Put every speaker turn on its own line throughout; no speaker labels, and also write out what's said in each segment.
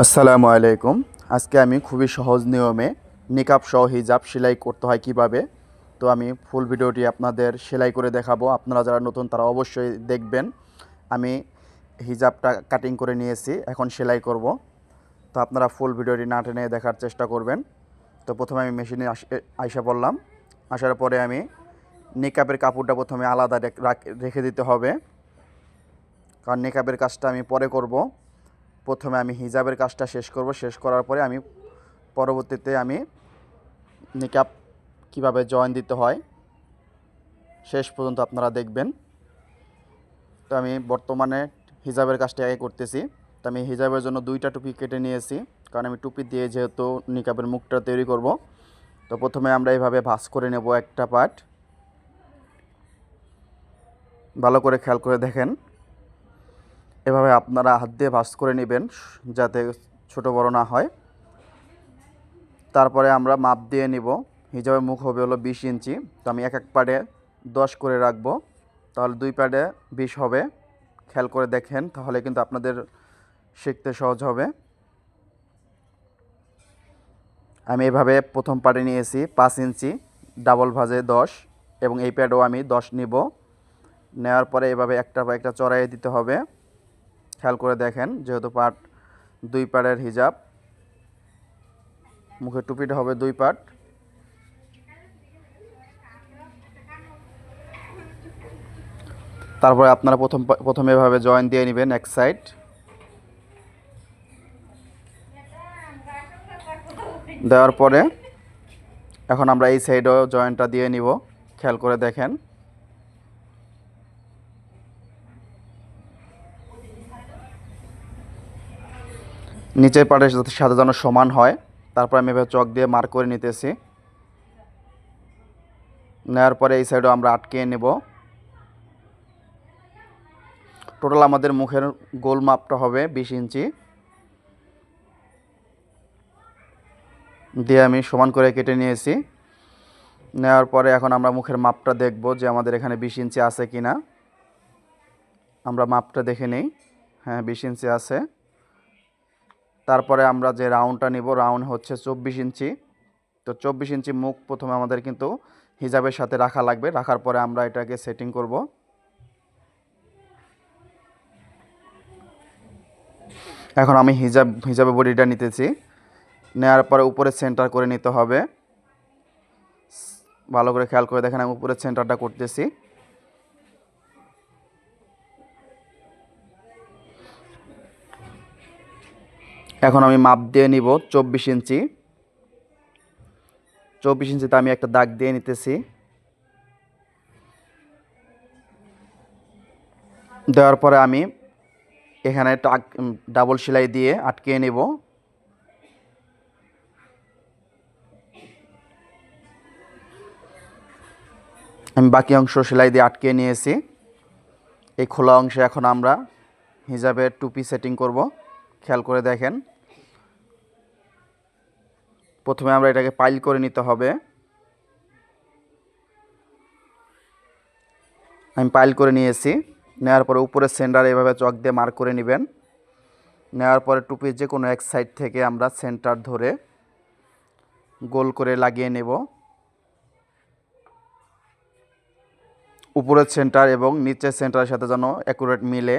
আসসালামু আলাইকুম। আজকে আমি খুবই সহজ নিয়মে নিকাব সহ হিজাব সেলাই করতে হয় কীভাবে? তো আমি ফুল ভিডিওটি আপনাদের সেলাই করে দেখাবো। আপনারা যারা নতুন, তারা অবশ্যই দেখবেন। আমি হিজাবটা কাটিং করে নিয়েছি, এখন সেলাই করব। তো আপনারা ফুল ভিডিওটি না টেনে দেখার চেষ্টা করবেন। তো প্রথমে আমি মেশিনে আইসা পড়লাম। আসার পরে আমি নিকাবের কাপড়টা প্রথমে আলাদা রেখ- দিতে হবে। কারণ নিকাবের কাজটা আমি পরে করব। প্রথমে আমি হিজাবের কাজটা শেষ করব। শেষ করার পরে আমি পরবর্তীতে আমি নিকাব কীভাবে জয়েন দিতে হয়, শেষ পর্যন্ত আপনারা দেখবেন। তো আমি বর্তমানে হিজাবের কাজটা আগে করতেছি। তো আমি হিজাবের জন্য দুইটা টুপি কেটে নিয়েছি, কারণ আমি টুপি দিয়ে যেহেতু নিকাবের মুখটা তৈরি করব। তো প্রথমে আমরা এইভাবে ভাঁজ করে নেব একটা পার্ট। ভালো করে খেয়াল করে দেখেন। এভাবে আপনারা হাত দিয়ে ভাঁজ করে নেবেন, যাতে ছোট বড় না হয়। তারপরে আমরা মাপ দিয়ে নিব। হিজাবের মুখ হবে হলো বিশ ইঞ্চি। তো আমি এক এক পাড়ে দশ করে রাখব। তাহলে দুই পাড়ে বিশ হবে। খেয়াল করে দেখেন, তাহলে কিন্তু আপনাদের শিখতে সহজ হবে। আমি এভাবে প্রথম পাড়ে নিয়েছি পাঁচ ইঞ্চি, ডাবল ভাজে দশ, এবং এই প্যাডও আমি দশ নিব। নেওয়ার পরে এভাবে একটা বা একটা চড়াইয়ে দিতে হবে। খেয়াল করে দেখেন, যেহেতু পাট দুই পাড়ের হিজাব, মুখের টুপিটা হবে দুই পাট। তারপরে আপনারা প্রথম প্রথমে এভাবে জয়েন দিয়ে নেবেন এক সাইড। দেওয়ার পরে এখন আমরা এই সাইডেও জয়েন্টটা দিয়ে নিব, খেয়াল করে দেখেন। নিচের পাটের সাথে যেন সমান হয়, তারপর আমি এভাবে চক দিয়ে মার্ক করে নিতেছি। নেওয়ার পরে এই সাইডও আমরা আটকে নেব। টোটাল আমাদের মুখের গোল মাপটা হবে বিশ ইঞ্চি। দিয়ে আমি সমান করে কেটে নিয়েছি। নেওয়ার পরে এখন আমরা মুখের মাপটা দেখব যে আমাদের এখানে বিশ ইঞ্চি আছে কি না আমরা মাপটা দেখে নিই। হ্যাঁ বিশ ইঞ্চি আছে। তারপরে আমরা যে রাউন্ডটা নিব, রাউন্ড হচ্ছে চব্বিশ ইঞ্চি। তো চব্বিশ ইঞ্চি মুখ প্রথমে আমাদের কিন্তু হিজাবের সাথে রাখা লাগবে। রাখার পরে আমরা এটাকে সেটিং করব। এখন আমি হিজাব হিজাবে বডিটা নিতেছি। নেওয়ার পরে উপরে সেন্টার করে নিতে হবে। ভালো করে খেয়াল করে দেখেন আমি উপরে সেন্টারটা করতেছি। এখন আমি মাপ দিয়ে নিব চব্বিশ ইঞ্চি। চব্বিশ ইঞ্চিতে আমি একটা দাগ দিয়ে নিতেছি। দেওয়ার পরে আমি এখানে ডাবল সেলাই দিয়ে আটকে নেব। আমি বাকি অংশ সেলাই দিয়ে আটকে নিয়েছি। এই খোলা অংশে এখন আমরা হিজাবের টুপি সেটিং করব। খেয়াল করে দেখেন। প্রথমে আমরা এটাকে পাইল করে নিতে হবে। আমি পাইল করে নিয়েছি। নেওয়ার পরে উপরে সেন্টার এভাবে চক দিয়ে মার্ক করে নেবেন। নেওয়ার পরে টুপির যে কোনো এক সাইড থেকে আমরা সেন্টার ধরে গোল করে লাগিয়ে নেব। উপরের সেন্টার এবং নিচের সেন্টারের সাথে যেন অ্যাকুরেট মিলে।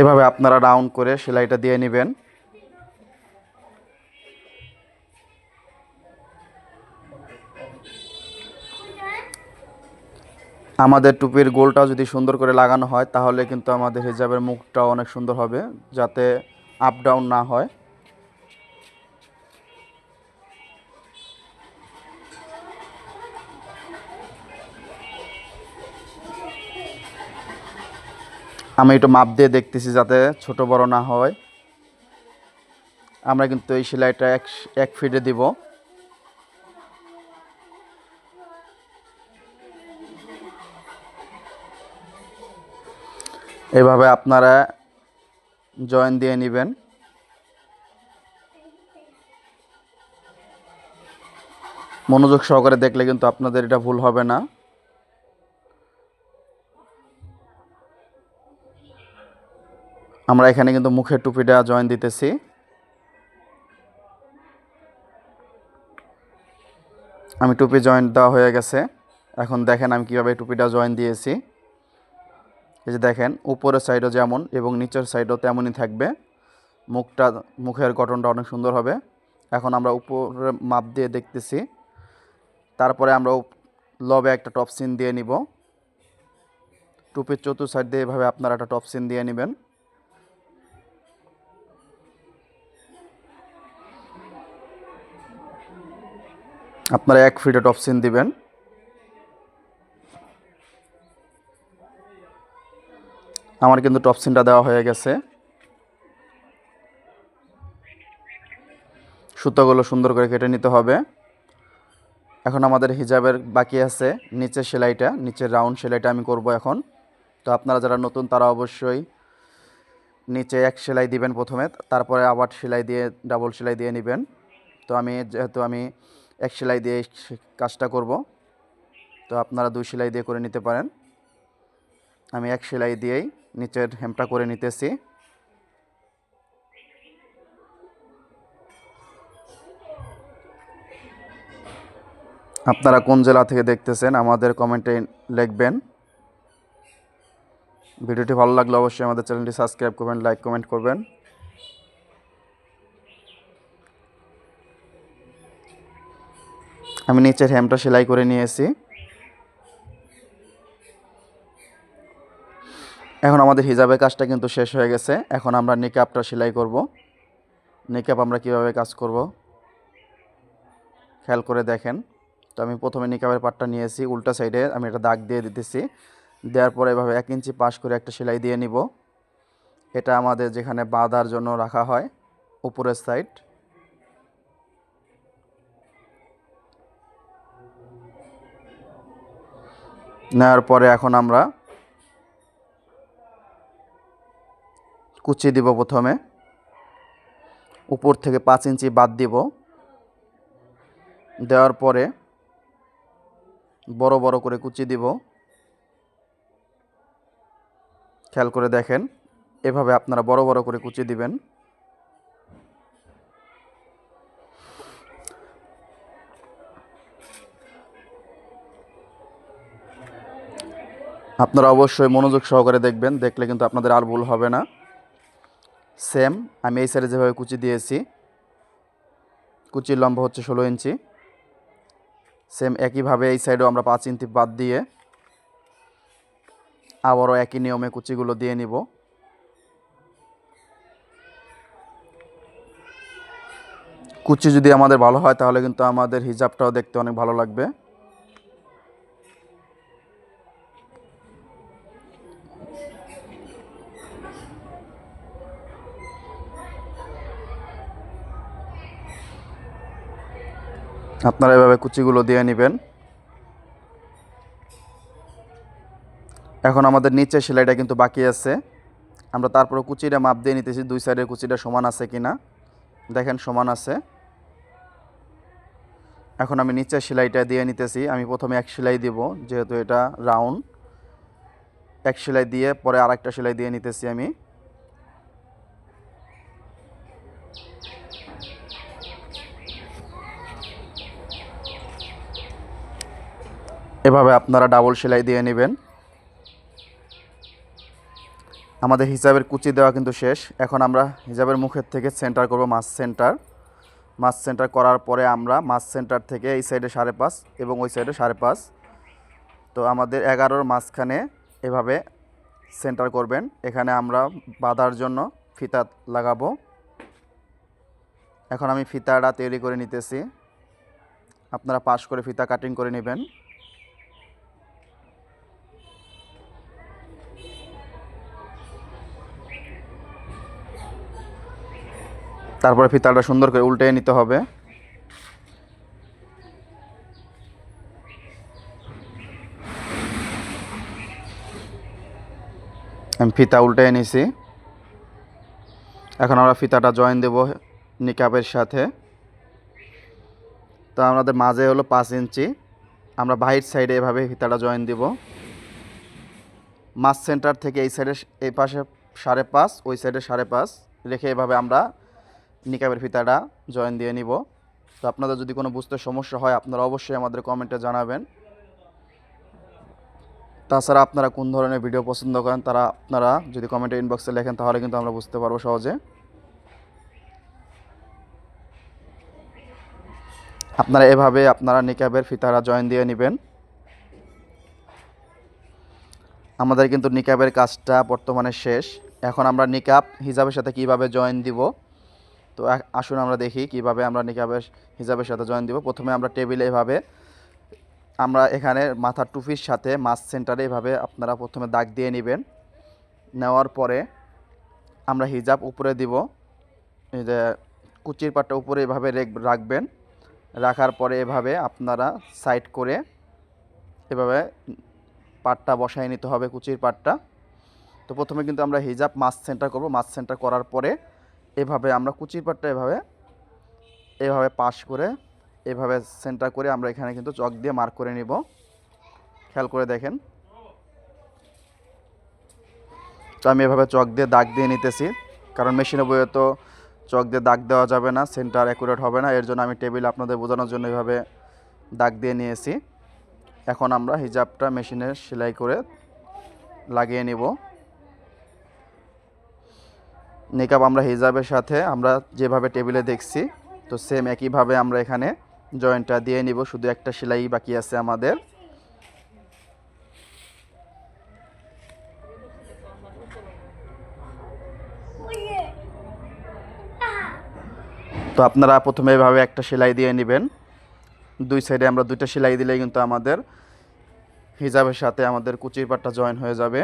এভাবে আপনারা রাউন্ড করে সেলাইটা দিয়ে নেবেন। আমাদের টুপির গোলটা যদি সুন্দর করে লাগানো হয়, তাহলে কিন্তু আমাদের হিজাবের মুখটাও অনেক সুন্দর হবে, যাতে আপ ডাউন না হয়। আমি একটু মাপ দিয়ে দেখতেছি যাতে ছোট বড় না হয়। আমরা কিন্তু এই সেলাইটা এক এক ফিটে দিব। এভাবে আপনারা জয়েন দিয়ে নেবেন। মনোযোগ সহকারে দেখলে কিন্তু আপনাদের এটা ভুল হবে না। আমরা এখানে কিন্তু মুখের টুপিটা জয়েন দিতেছি। আমি টুপি জয়েন দেওয়া হয়ে গেছে। এখন দেখেন আমি কীভাবে টুপিটা জয়েন দিয়েছি। এই যে দেখেন, উপরের সাইডও যেমন এবং নিচের সাইডও তেমনই থাকবে। মুখটা, মুখের গঠনটা অনেক সুন্দর হবে। এখন আমরা উপরে মাপ দিয়ে দেখতেছি। তারপরে আমরা লবে একটা টপ সিন দিয়ে নিব। টুপির চতুর সাইড দিয়ে এভাবে আপনারা একটা টপ সিন দিয়ে নেবেন। আপনারা এক ফিটে টপ সিন দিবেন। আমার কিন্তু টপ সিনটা দেওয়া হয়ে গেছে। সুতোগুলো সুন্দর করে কেটে নিতে হবে। এখন আমাদের হিজাবের বাকি আছে নিচের সেলাইটা, নিচের রাউন্ড সেলাইটা আমি করব এখন। তো আপনারা যারা নতুন, তারা অবশ্যই নিচে এক সেলাই দিবেন প্রথমে, তারপরে আবার সেলাই দিয়ে, ডাবল সেলাই দিয়ে নেবেন। তো আমি যেহেতু আমি এক সেলাই দিয়ে কাজটা করব। তো আপনারা দুই সেলাই দিয়ে করে নিতে পারেন। আমি এক সেলাই দিয়েই নিচের হেমটা করে নিতেছি। আপনারা কোন জেলা থেকে দেখতেছেন আমাদের কমেন্টে লিখবেন। ভিডিওটি ভালো লাগলে অবশ্যই আমাদের চ্যানেলটি সাবস্ক্রাইব করবেন, লাইক, কমেন্ট করবেন। আমি নিচের হ্যামটা সেলাই করে নিয়েছি। এখন আমাদের হিজাবের কাজটা কিন্তু শেষ হয়ে গেছে। এখন আমরা নিকাপটা সেলাই করব। নিকাপ আমরা কীভাবে কাজ করব? খেয়াল করে দেখেন। তো আমি প্রথমে নিকাবের পাটটা নিয়েছি, উল্টা সাইডে আমি এটা দাগ দিয়ে দিতেছি। দেওয়ার পরে এভাবে এক ইঞ্চি পাশ করে একটা সেলাই দিয়ে নিব। এটা আমাদের যেখানে বাঁধার জন্য রাখা হয়, উপরের সাইড নেওয়ার পরে এখন আমরা কুচি দিব প্রথমে। উপর থেকে পাঁচ ইঞ্চি বাদ দিব। দেওয়ার পরে বড় বড় করে কুচি দিব। খেয়াল করে দেখেন, এভাবে আপনারা বড় বড় করে কুচি দিবেন। আপনারা অবশ্যই মনোযোগ সহকারে দেখবেন, দেখলে কিন্তু আপনাদের আর ভুল হবে না। সেম আমি এই সাইডে যেভাবে কুচি দিয়েছি, কুচির লম্বা হচ্ছে ষোলো ইঞ্চি। সেম একইভাবে এই সাইডেও আমরা পাঁচ ইঞ্চি বাদ দিয়ে আবারও একই নিয়মে কুচিগুলো দিয়ে নিব। কুচি যদি আমাদের ভালো হয়, তাহলে কিন্তু আমাদের হিজাবটাও দেখতে অনেক ভালো লাগবে। আপনারা এভাবে কুচিগুলো দিয়ে নেবেন। এখন আমাদের নিচের সেলাইটা কিন্তু বাকি আছে। আমরা তারপরে কুচিটা মাপ দিয়ে নিতেছি, দুই সাইডের কুচিটা সমান আছে কি না দেখেন সমান আছে। এখন আমি নিচের সেলাইটা দিয়ে নিতেছি। আমি প্রথমে এক সেলাই দিব, যেহেতু এটা রাউন্ড। এক সেলাই দিয়ে পরে আরেকটা সেলাই দিয়ে নিতেছি আমি। এভাবে আপনারা ডাবল সেলাই দিয়ে নেবেন। আমাদের হিসাবের কুচি দেওয়া কিন্তু শেষ। এখন আমরা হিসাবের মুখের থেকে সেন্টার করব মাছ সেন্টার মাছ সেন্টার করার পরে আমরা মাছ সেন্টার থেকে এই সাইডে সাড়ে পাঁচ এবং ওই সাইডে সাড়ে পাঁচ। তো আমাদের এগারোর মাঝখানে এভাবে সেন্টার করবেন। এখানে আমরা বাঁধার জন্য ফিতা লাগাবো। এখন আমি ফিতাটা তৈরি করে নিতেছি। আপনারা পাশ করে ফিতা কাটিং করে নেবেন। তারপরে ফিতাটা সুন্দর করে উল্টে নিতে হবে। আমি ফিতা উল্টে নিছি। এখন আমরা ফিতাটা জয়েন দেব নিকাবের সাথে। তো আমাদের মাঝে হলো পাঁচ ইঞ্চি। আমরা বাহির সাইডে এভাবে ফিতাটা জয়েন দিব। মাছ সেন্টার থেকে এই সাইডে এই পাশে সাড়ে পাঁচ, ওই সাইডে সাড়ে পাঁচ। রেখে এভাবে আমরা নিকাবের ফিতাটা জয়েন দিয়ে নিব। তো আপনাদের যদি কোনো বুঝতে সমস্যা হয়, আপনারা অবশ্যই আমাদের কমেন্টে জানাবেন। তাছাড়া আপনারা কোন ধরনের ভিডিও পছন্দ করেন, তারা আপনারা যদি কমেন্টে ইনবক্সে লেখেন, তাহলে কিন্তু আমরা বুঝতে পারব সহজে। আপনারা এভাবে আপনারা নিকাবের ফিতারা জয়েন দিয়ে নেবেন। আমাদের কিন্তু নিকাবের কাজটা বর্তমানে শেষ। এখন আমরা নিকাব হিজাবের সাথে কীভাবে জয়েন দিব তো আসুন আমরা দেখি কীভাবে আমরা নিকাবের হিজাবের সাথে জয়েন দিব। প্রথমে আমরা টেবিলে এভাবে, আমরা এখানে মাথার টুপির সাথে মাছ সেন্টারে এভাবে আপনারা প্রথমে দাগ দিয়ে নেবেন। নেওয়ার পরে আমরা হিজাব উপরে দিব যে কুচির পাটটা উপরে এভাবে রেখ- রাখবেন। রাখার পরে এভাবে আপনারা সাইড করে এভাবে পাটটা বসায় নিতে হবে কুচির পাটটা। তো প্রথমে কিন্তু আমরা হিজাব মাছ সেন্টার করব। মাছ সেন্টার করার পরে এভাবে আমরা কুচির পাটটা এভাবে এভাবে পাশ করে, এভাবে সেন্টার করে আমরা এখানে কিন্তু চক দিয়ে মার্ক করে নিব। খেয়াল করে দেখেন। তো আমি এভাবে চক দিয়ে দাগ দিয়ে নিতেছি, কারণ মেশিনে বইয়ে তো চক দিয়ে দাগ দেওয়া যাবে না সেন্টার অ্যাকুরেট হবে না, এর জন্য আমি টেবিল আপনাদের বোঝানোর জন্য এভাবে দাগ দিয়ে নিয়েছি। এখন আমরা হিজাবটা মেশিনে সেলাই করে লাগিয়ে নিব। নিকাব আমরা হিজাবের সাথে, আমরা যেভাবে টেবিলে দেখছি, তো সেম একইভাবে আমরা এখানে জয়েন্টটা দিয়ে নিব, শুধু একটা সেলাই বাকি আছে আমাদের। তো আপনারা প্রথমে এভাবে একটা সেলাই দিয়ে নেবেন। দুই সাইডে আমরা দুইটা সেলাই দিলেই কিন্তু আমাদের হিজাবের সাথে আমাদের কুচির পাটটা জয়েন হয়ে যাবে।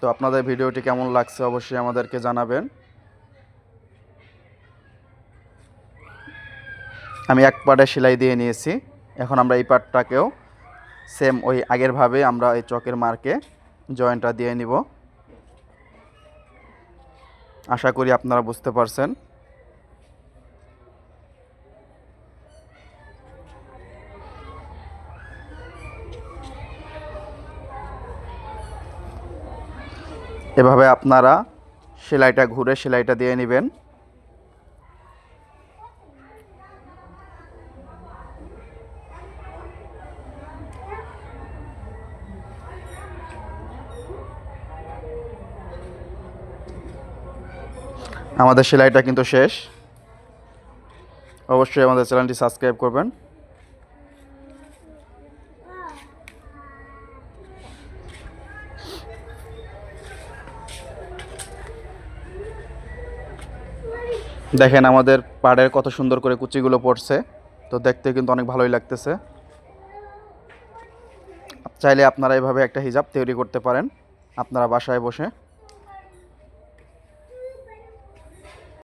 তো আপনাদের ভিডিওটি কেমন লাগছে অবশ্যই আমাদেরকে জানাবেন। আমি এক পাটে সেলাই দিয়ে নিয়েছি। এখন আমরা এই পাটটাকেও সেম ওই আগেরভাবে আমরা এই চকের মার্কে জয়েন্টটা দিয়ে নিব। আশা করি আপনারা বুঝতে পারছেন। এভাবে আপনারা সেলাইটা ঘুরে সেলাইটা দিয়ে নেবেন। আমাদের সেলাইটা কিন্তু শেষ। অবশ্যই আমাদের চ্যানেলটি সাবস্ক্রাইব করবেন। দেখেন আমাদের পাড়ের কত সুন্দর করে কুচিগুলো পড়ছে। তো দেখতে কিন্তু অনেক ভালোই লাগতেছে। চাইলে আপনারা এভাবে একটা হিজাব তৈরি করতে পারেন। আপনারা বাসায় বসে